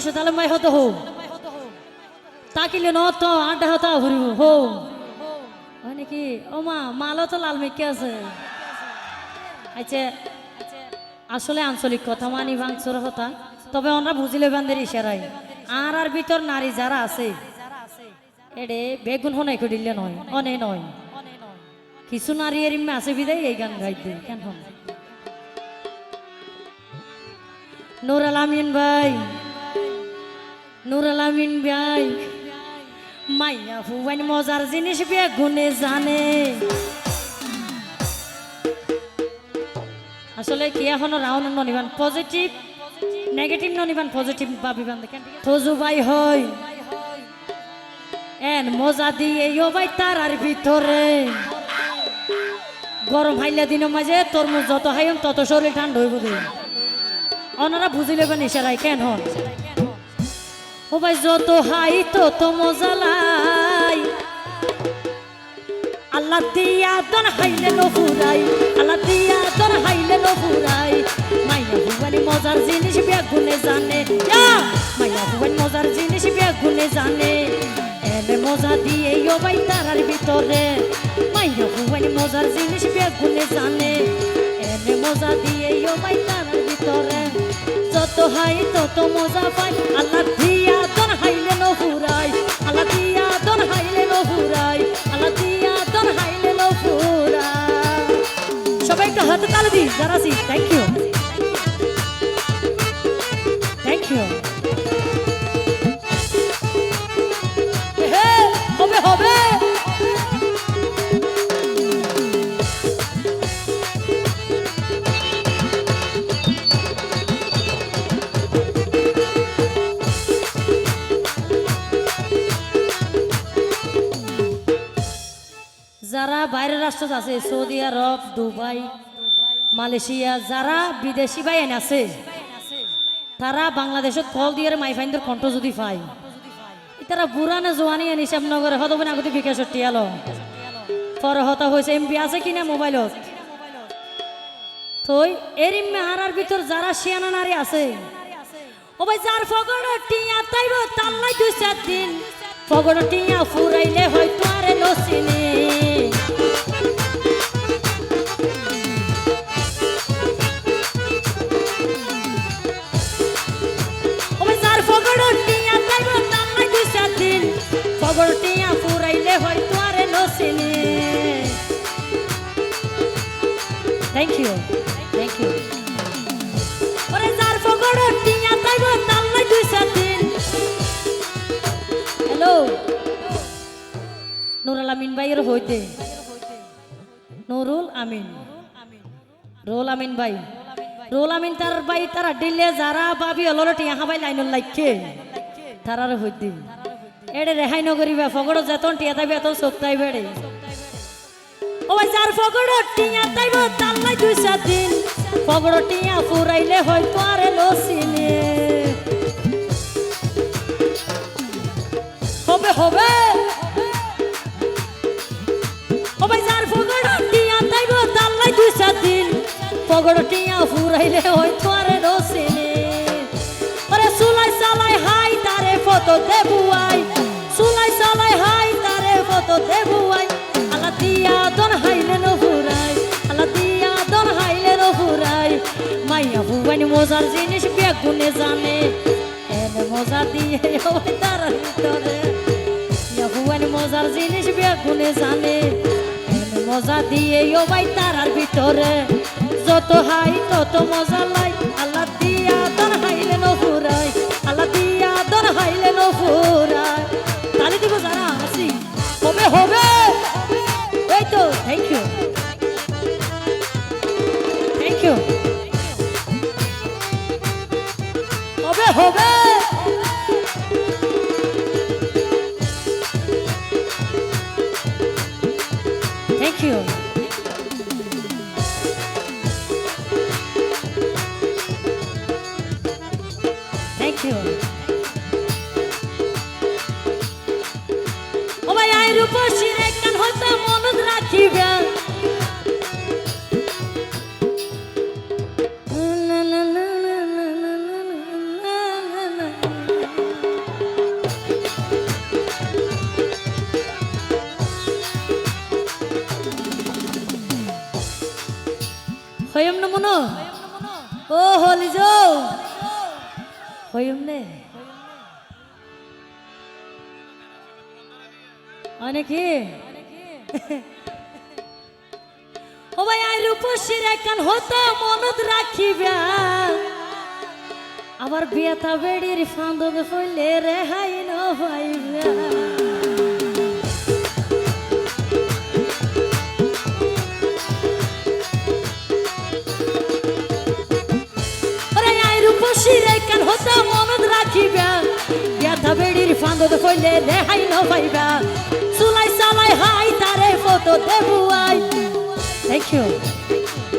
বসে তাহলে মাই হতো হো তাকিলে ন তো আড্ডা হতা ঘুরিব হো হয় নাকি? ও মা, মালও তো লাল মেকে আছে। আচ্ছা আসলে আঞ্চলিক কথা মানি ভাঙচুর হতা, তবে ওনারা বুঝিলে বান্ধের ইশারাই আর আর ভিতর নারী যারা আছে, এডে বেগুন হনে খুঁড়িলে নয়, অনে নয়। কিছু নারী এর আছে বিদায়, এই গান গাইতে, কেন হন? নুর আলামিন ভাই। নুর আলামিন ভাই, মাইয়া হুবাইন মজার জিনিস বেগুনে জানে। আসলে কি এখনও রাউন্ড ননিবান পজিটিভ নেগেটিভ ননিবান পজিটিভ ভাবিবান দেখেন। ফজু ভাই হয় এন মজা দিয়ে ইয়ো ভাই তারার ভিতরে। গরম হাইলা দিনের মাঝে তরমুজ যত হাইম তত শরীর ঠান্ডা হইব দে। ওনারা বুঝিলে বা নিশারাই কেন? হন ও ভাই যত হাই, তত মজা লাই। আল্লাহ দিয়া দন হাইলে নফুরাই আল্লাহ দিয়া দন হাইলে নফুরাই মাইয়া ভুবানি মজার জিনিস বেগুনে জানে, ইয়া! মাইয়া ভুবানি মজার জিনিস বেগুনে জানে। এনে মজা দিয়ে ইয়ো ভাই তারার ভিতরে। মাইয়া ভুবানি মজার জিনিস বেগুনে জানে। এনে মজা দিয়ে ইয়ো ভাই তারার ভিতরে। হাই তত মজা পাই। আল্লাহ দিয়া তোর হাইলে নফুরাই আল্লাহ দিয়া তোর হাইলে নফুরাই আল্লাহ দিয়া তোর হাইলে নফুরাই সবাই একটা হাতে তালে দিন, যারা থ্যাংক ইউ রাষ্ট্র আছে, সৌদি আরব, দুবাই, মালয়েশিয়া, যারা বিদেশি বাইন আছে, তারা বাংলাদেশত কল দিয়ে মাইফাইনদের কণ্ঠ যদি পায় তারা বুড়ানে জোয়ানি আনি নগরে হত বনে আগতে বিকাশত টিয়ালো পরে হতা হয়েছে এমপি আছে কিনা মোবাইলত? থই এরিম মেহারার ভিতর যারা শিয়ানা নারী আছে ও ভাই যার ফগড় টিয়া তাইব, তাল্লাই দুই চার দিন। ফগড় টিয়া ফুরাইলে হয়তো আরে নসিনে থ্যাংক ইউ থ্যাংক ইউ ওরে যার ফগড় টিয়া তাইব তাল্লাই দুই চার দিন। হ্যালো নুরুল আমিন ভাইয়ের হইতে। নুরুল আমিন। রোল আমিন ভাই। রোল আমিন তার ভাই, তারা দিলে যারা বাবি হলো টিয়া হাবাই লাইনুল লাইকে। তারার হইতে। এড়ে রেহাই নগরিবা ফগড় যেতন টিয়া তাইবে এত শোকতাই বেড়ে দেবুয়াই সুলাই সালাই হাই তারে ফটো দেবুয়াই মজার জিনিস বেগুনে জানে। এনে মজা দিয়ে ওই তার ভিতরে। ফুবানি মজার জিনিস বেগুনে জানে। এনে মজা দিয়ে ওই তারার ভিতরে। যত হাই তত মজা লাই aquilo. Thank you. Oh my God, you're pushing it, can't hold the moment, not even. ও হলি যাও হইম নে অনেকে ও ভাই আই রূপসীর একান হতো মনত রাখিবা আবার বিয়াতা বেড়ির ফান্দক হইলে রেহাই ন ভাইবা কইলে রেহাই ন পাইবা। সুলাই সালাই হাই, তারে ফটো দেবু আই থ্যাংক ইউ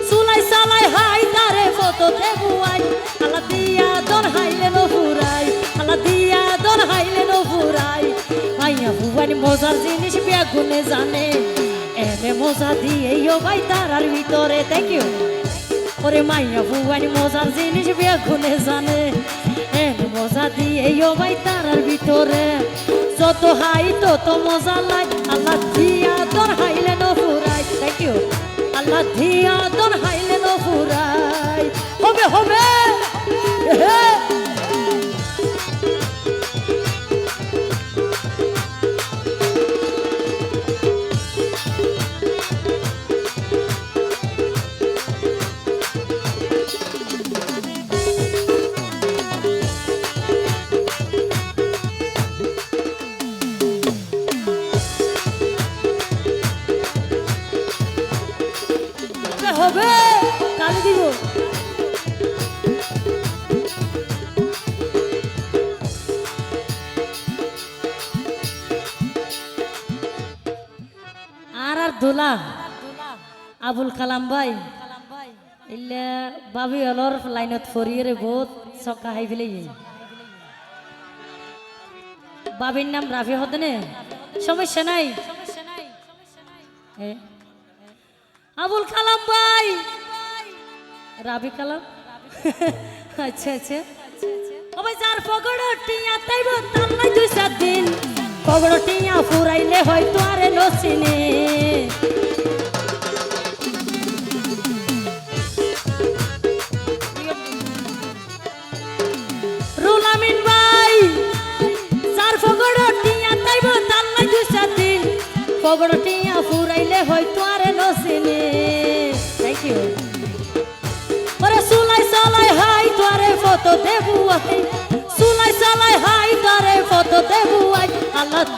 সুলাই সালাই হাই, তারে ফটো দেবু আই আলা দিয়া দন হাইলে ন ফুরাই। আলা দিয়া দন হাইলে ন ফুরাই। আইয়া ভুবানি মজার জিনিস বেগুনে জানে। এনে মজা দিয়ে ও ভাই তারার ভিতরে। ইউ ওরে মাইয়া বুয়ানি মজার জিনিস বেগুনে জানে। এন মজা দিয়ে ভাই তারার ভিতরে। যত হাই, তত মজা লাগ আল্লাহ দিয়া তোর হাইলে ন ফুরাই। থ্যাংক ইউ আল্লাহ দিয়া তোর হাইলে ন ফুরাই। হবে হবে। আর দোলা আবুল কালাম ভাই। ইলে বাবি অলর লাইনত ফরিয়ে রে বহুত চকা হাই ফেলে বাবির নাম রাফি হতে নে? সমস্যা নাই? আবুল কালাম ভাই। রাবি কালাম? আচ্ছা আচ্ছা। ও ভাই, যার পগড় টিয়া তাইব তাল্লাই দুই চার দিন। পগড় টিয়া ফুরাইলে হয়তো আরে নসিনে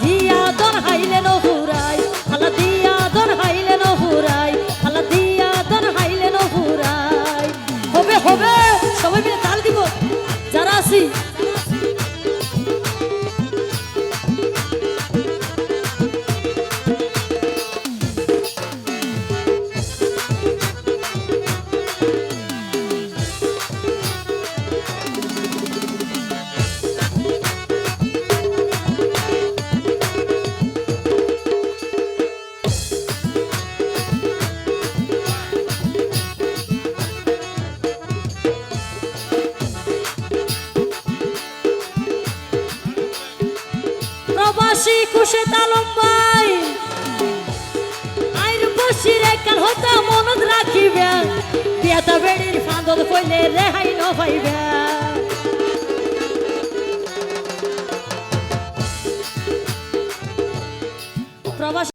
দিয়া দন হাইলে ন হুরাই আল্লাহ দিয়া দন হাইলে ন হুরাই আল্লাহ দিয়া দন হাইলে ন হুরাই হবে হবে, সবাই মিলে তাল দিব। যারা আছি প্রবাসী খুশে তালম পাই। আইর বসি রে কাল হতা মনত রাখিবে। বিয়াতা বেড়ির ফাঁদত কইলে রেহাই ন পাইবে প্রবাসী